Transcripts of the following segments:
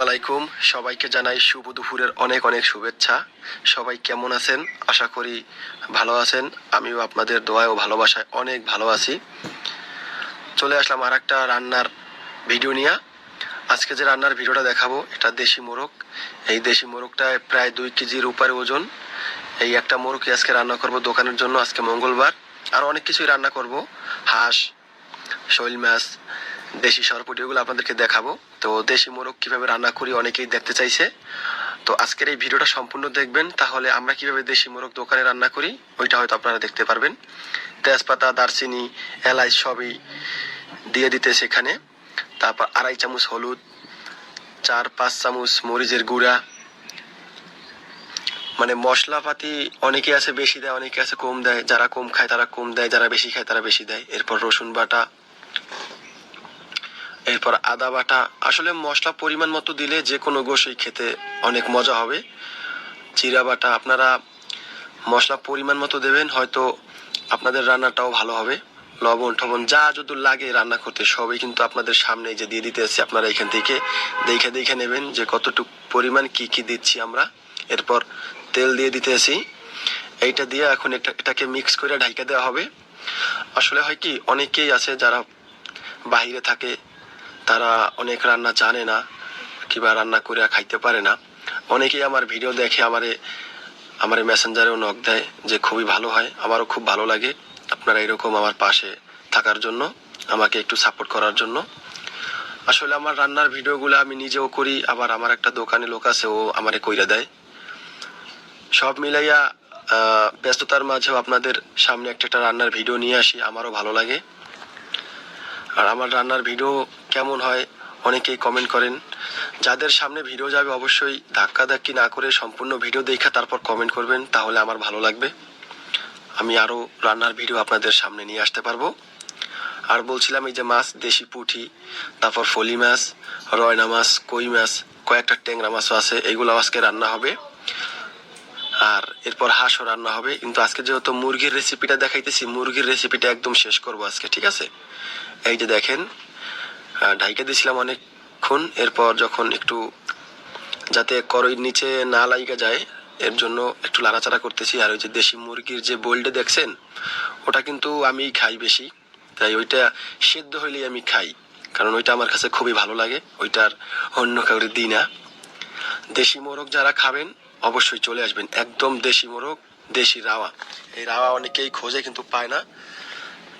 আলাইকুম, সবাইকে জানাই শুভ দুপুরের অনেক অনেক শুভেচ্ছা। সবাই কেমন আছেন? আশা করি ভালো আছেন। আমিও আপনাদের দোয়ায় ও ভালোবাসায় অনেক ভালো আছি। চলে আসলাম আর একটা রান্নার ভিডিও নিয়ে। আজকে যে রান্নার ভিডিওটা দেখাবো, এটা দেশি মোরগ। এই দেশি মোরগটায় প্রায় দুই কেজির উপরে ওজন। এই একটা মোরগই আজকে রান্না করব দোকানের জন্য আজকে মঙ্গলবার। আর অনেক কিছুই রান্না করব। হাঁস, শৈল মাছ দেশি সরপুটি এগুলো আপনাদেরকে দেখাবো। তো দেশি মোরগ কীভাবে রান্না করি অনেকেই দেখতে চাইছে। তো আজকের এই ভিডিওটা সম্পূর্ণ দেখবেন, তাহলে আমরা কীভাবে দেশি মোরগ দোকানে রান্না করি, ওইটা হয়তো আপনারা দেখতে পারবেন। তেজপাতা, দারচিনি, এলাচ সবই দিয়ে দিতে সেখানে। তারপর আড়াই চামচ হলুদ, চার, পাঁচ চামচ মরিচের গুঁড়া। মানে মশলাপাতি অনেকে আছে বেশি দেয়, অনেকে আছে কম দেয়। যারা কম খায় তারা কম দেয়, যারা বেশি খায় তারা বেশি দেয়। এরপর রসুন বাটা এরপর আদা বাটা। আসলে মশলা পরিমাণ মতো দিলে যে কোনো গোশই খেতে অনেক মজা হবে। জিরা বাটা আপনারা মশলা পরিমাণ মতো দেবেন, হয়তো আপনাদের রান্নাটাও ভালো হবে। লবণ টবণ যা যদি লাগে রান্না করতে, সবই কিন্তু আপনাদের সামনে যে দিয়ে দিতেছি আপনারা এখান থেকে দেখে দেখে নেবেন যে কতটুকু পরিমাণ কি কি দিচ্ছি আমরা। এরপর তেল দিয়ে দিতেছি এইটা দিয়ে এখন এটা এটাকে মিক্স করে ঢাইকা দেওয়া হবে। আসলে হয় কি, অনেকেই আছে যারা বাইরে থাকে তারা অনেক রান্না জানে না, কিংবা রান্না করে খাইতে পারে না। অনেকেই আমার ভিডিও দেখে আমারে, আমার মেসেঞ্জারেও নক দেয় যে খুবই ভালো হয়, আমারও খুব ভালো লাগে। আপনারা এরকম আমার পাশে থাকার জন্য, আমাকে একটু সাপোর্ট করার জন্য। আসলে আমার রান্নার ভিডিওগুলো আমি নিজেও করি, আবার আমার একটা দোকানে লোক আছে, ও আমারে কইরা দেয়। সব মিলাইয়া ব্যস্ততার মাঝেও আপনাদের সামনে একটা একটা রান্নার ভিডিও নিয়ে আসি, আমারও ভালো লাগে। আর আমার রান্নার ভিডিও কেমন হয় অনেকেই কমেন্ট করেন। যাদের সামনে ভিডিও যাবে, অবশ্যই ধাক্কা ধাক্কি না করে সম্পূর্ণ ভিডিও দেখা তারপর কমেন্ট করবেন, তাহলে আমার ভালো লাগবে। আমি আরও রান্নার ভিডিও আপনাদের সামনে নিয়ে আসতে পারব। আর বলছিলাম এই যে মাছ, দেশি পুঁটি তারপর ফলি মাছ, রয়না মাছ, কই মাছ, কয়েকটা ট্যাংরা মাছও আছে, এইগুলো আজকে রান্না হবে। আর এরপর হাঁসও রান্না হবে, কিন্তু আজকে যেহেতু মুরগির রেসিপিটা দেখাইতেছি, মুরগির রেসিপিটা একদম শেষ করব আজকে, ঠিক আছে? এই যে দেখেন ঢাইকা দিয়েছিলাম অনেকক্ষণ। এরপর যখন একটু যাতে করইর নিচে না লাইগা যায়, এর জন্য একটু লাড়াচাড়া করতেছি। আর ওই যে দেশি মুরগির যে বোল্ডে দেখছেন, ওটা কিন্তু আমি খাই বেশি। তাই ওইটা সেদ্ধ হইলেই আমি খাই, কারণ ওইটা আমার কাছে খুবই ভালো লাগে। ওইটার অন্য কাউরে দিই না। দেশি মোরগ যারা খাবেন, অবশ্যই চলে আসবেন। একদম দেশি মোরগ, দেশি রাওয়া। এই রাওয়া অনেকেই খোঁজে কিন্তু পায় না।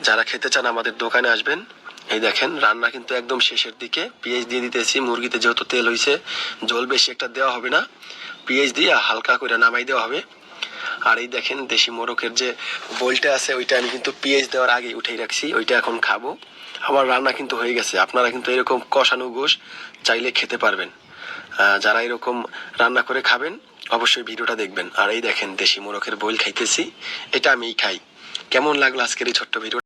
যারা খেতে চান আমাদের দোকানে আসবেন। এই দেখেন, রান্না কিন্তু একদম শেষের দিকে। পেঁয়াজ দিয়ে দিতেছি, মুরগিতে যেহেতু তেল হইছে, জল বেশি একটা দেওয়া হবে না। পেঁয়াজ দিয়ে হালকা করে নামাই দেওয়া হবে। আর এই দেখেন, দেশি মোরকের যে বোলটা আছে, ওইটা আমি কিন্তু পেঁয়াজ দেওয়ার আগে উঠেই রাখছি, ওইটা এখন খাব। আমার রান্না কিন্তু হয়ে গেছে। আপনারা কিন্তু এরকম কষানো গোশ চাইলে খেতে পারবেন। যারা এরকম রান্না করে খাবেন, অবশ্যই ভিডিওটা দেখবেন। আর এই দেখেন, দেশি মোরকের বোল খাইতেছি, এটা আমিই খাই। কেমন লাগল আজকের এই ছোট্ট ভিডিও?